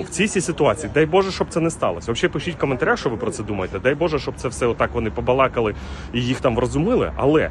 в цій ситуації, дай Боже, щоб це не сталося. Взагалі пишіть в коментарях, що ви про це думаєте. Дай Боже, щоб це все отак вони побалакали і їх там врозумили. Але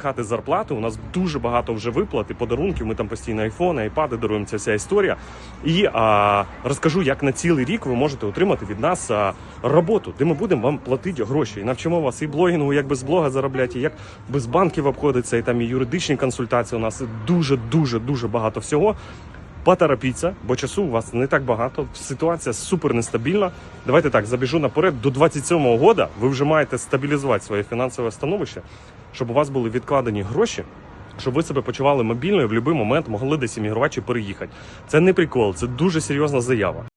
хати зарплати. У нас дуже багато вже виплат і подарунків. Ми там постійно айфони, айпади даруємо ця вся історія. І а, розкажу, як на цілий рік ви можете отримати від нас а, роботу, де ми будемо вам платити гроші. І навчимо вас і блогінгу, як без блога заробляти, і як без банків обходиться, і там і юридичні консультації. У нас дуже дуже дуже багато всього. Поторопіться, бо часу у вас не так багато. Ситуація супер нестабільна. Давайте так забіжу наперед. До 27-го года ви вже маєте стабілізувати своє фінансове становище, щоб у вас були відкладені гроші. Щоб ви себе почували мобільно і в будь-який момент могли десь іммігрувати чи переїхати. Це не прикол, це дуже серйозна заява.